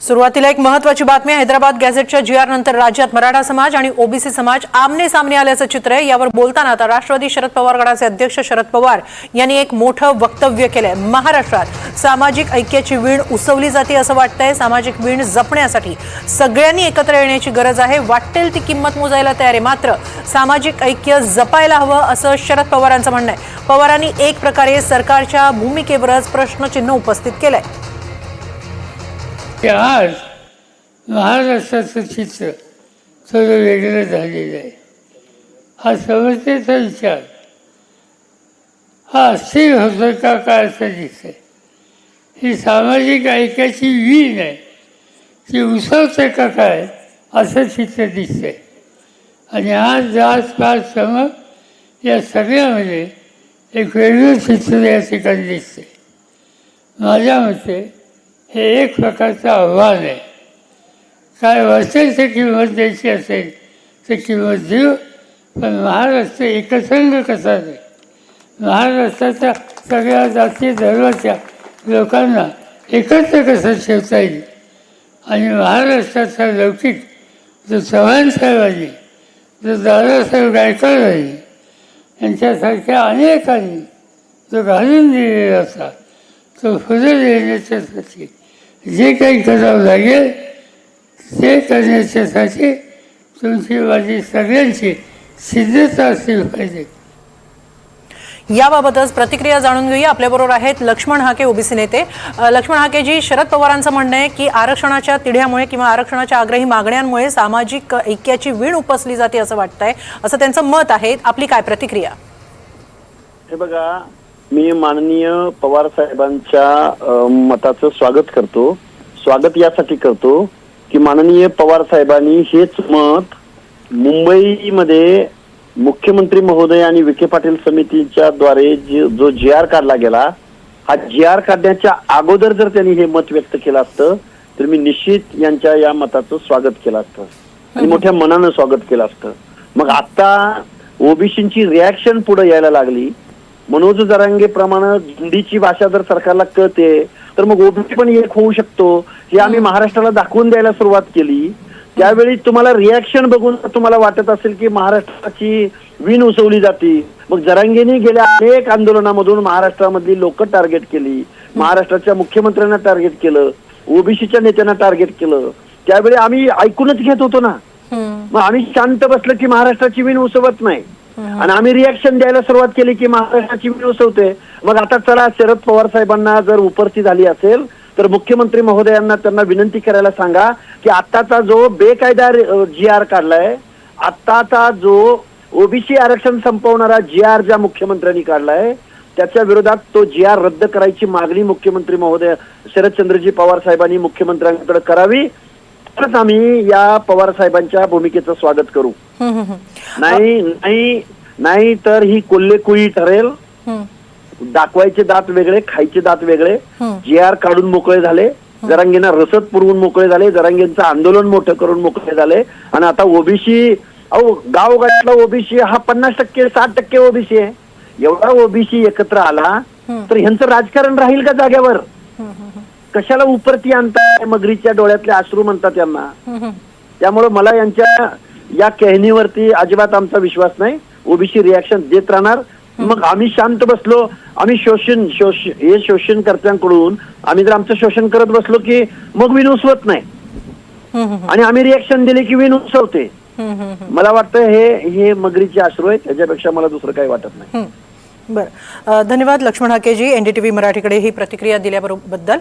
सुरुवातीला एक महत्वाची बातमी हैदराबाद गॅझेटच्या जी आर नंतर राज्यात मराठा समाज आणि ओबीसी समाज आमने सामने आल्याचं चित्र आहे. यावर बोलताना आता राष्ट्रवादी शरद पवार गटाचे अध्यक्ष शरद पवार यांनी एक मोठं वक्तव्य केलंय. महाराष्ट्रात सामाजिक ऐक्याची वीण उसवली जाते असं वाटतंय. सामाजिक वीण जपण्यासाठी सगळ्यांनी एकत्र येण्याची गरज आहे. वाटेल ती किंमत मोजायला तयार आहे. मात्र सामाजिक ऐक्य जपायला हवं असं शरद पवारांचं म्हणणं आहे. पवारांनी एक प्रकारे सरकारच्या भूमिकेवरच प्रश्नचिन्ह उपस्थित केलंय. की आज महाराष्ट्राचं चित्र थोडं वेगळं झालेलं आहे. हा समजतेचा विचार. हा अस्थिर होतो का काय असं दिसतंय? ही सामाजिक ऐक्याची वीण आहे. ती उसवते का काय असं चित्र दिसतंय. आणि आज जात पाच समक या सगळ्यामध्ये एक वेगळं चित्र या ठिकाणी दिसते माझ्या मते हे एक प्रकारचं आव्हान आहे. काय असेल ते किंमत द्यायची असेल तर किंमत देऊ. पण महाराष्ट्र एकसंघ कसा आहे? महाराष्ट्राच्या सगळ्या जाती धर्माच्या लोकांना एकत्र कसं ठेवता येईल? आणि महाराष्ट्राचा लौकिक जो चव्हाण साहेबांनी जो दादासाहेब गायकवाडांनी यांच्यासारख्या अनेकांनी जो घालून दिलेला असा तो फुलं देण्याच्यासाठी जे काही करावं लागेल ते करण्याच्यासाठी तुमची माझी सगळ्यांची सिद्धता असली पाहिजे. याबाबतच प्रतिक्रिया जाणून घेऊया. आपल्याबरोबर आहेत लक्ष्मण हाके ओबीसी नेते. लक्ष्मण हाकेजी शरद पवारांचं म्हणणं आहे की आरक्षणाच्या तिढ्यामुळे किंवा आरक्षणाच्या आग्रही मागण्यांमुळे सामाजिक ऐक्याची वीण उपसली जाते असं वाटतंय. असं त्यांचं मत आहे. आपली काय प्रतिक्रिया? हे बघा मी माननीय पवार साहेबांच्या मताचं स्वागत करतो. स्वागत यासाठी करतो की माननीय पवार साहेबांनी हेच मत मुंबईमध्ये मुख्यमंत्री महोदय आणि विखे पाटील समितीच्या द्वारे जे- जो जी आर काढला गेला हा जी आर काढण्याच्या अगोदर जर त्यांनी हे मत व्यक्त केलं असतं तर मी निश्चित यांच्या या मताचं स्वागत केलं असतं. आणि मोठ्या मनानं स्वागत केलं असतं. मग आता ओबीसीची रिॲक्शन पुढे यायला लागली. मनोज जरांगे प्रमाणे हिंदीची भाषा जर सरकारला कळते तर मग ओबीसी पण एक होऊ शकतो. हे आम्ही महाराष्ट्राला दाखवून द्यायला सुरुवात केली. त्यावेळी तुम्हाला रिॲक्शन बघून तुम्हाला वाटत असेल की महाराष्ट्राची वीण उसवली जाते मग जरांगेने गेल्या अनेक आंदोलनामधून महाराष्ट्रामधली लोक टार्गेट केली. महाराष्ट्राच्या मुख्यमंत्र्यांना टार्गेट केलं ओबीसीच्या नेत्यांना टार्गेट केलं. त्यावेळी आम्ही ऐकूनच घेत होतो ना. मग आम्ही शांत बसलो की महाराष्ट्राची वीण उसवत नाही. आणि आम्ही रिॲक्शन द्यायला सुरुवात केली की महाराष्ट्राची वीण होते मग आता चला शरद पवार साहेबांना जर उपरती झाली असेल तर मुख्यमंत्री महोदयांना त्यांना विनंती करायला सांगा की आत्ताचा जो बेकायदा जी आर काढलाय आत्ताचा जो ओबीसी आरक्षण संपवणारा जी आर ज्या मुख्यमंत्र्यांनी काढलाय त्याच्या विरोधात तो जी आर रद्द करायची मागणी मुख्यमंत्री महोदय शरदचंद्रजी पवार साहेबांनी मुख्यमंत्र्यांकडे करावी. तरच आम्ही या पवार साहेबांच्या भूमिकेचं स्वागत करू. नाही नाही नाही तर ही कोल्हेकुळी ठरेल. दाखवायचे दात वेगळे खायचे दात वेगळे. जी आर काढून मोकळे झाले. जरांगींना रसद पुरवून मोकळे झाले. जरांगींचं आंदोलन मोठं करून मोकळे झाले. आणि आता ओबीसी अहो गावगाड्यातला ओबीसी हा पन्नास टक्के साठ टक्के ओबीसी आहे. एवढा ओबीसी एकत्र आला तर ह्यांचं राजकारण राहील का जाग्यावर कशाला उपरती आणतात मगरीच्या डोळ्यातले अश्रू म्हणतात यांना? त्यामुळे मला यांच्या या कहणीवरती अजिबात आमचा विश्वास नाही. ओबीसी रिॲक्शन देत राहणार. मग आम्ही शांत बसलो. आम्ही शोषण शोषण हे शोषणकर्त्यांकडून आम्ही जर आमचं शोषण करत बसलो की मग विन उसवत नाही. आणि आम्ही रिॲक्शन दिले की विन उसवते मला वाटतं हे हे मगरीचे आश्रू आहेत. त्याच्यापेक्षा मला दुसरं काही वाटत नाही. बरं. धन्यवाद लक्ष्मण हाकेजी एनडीटीव्ही मराठीकडे ही प्रतिक्रिया दिल्याबद्दल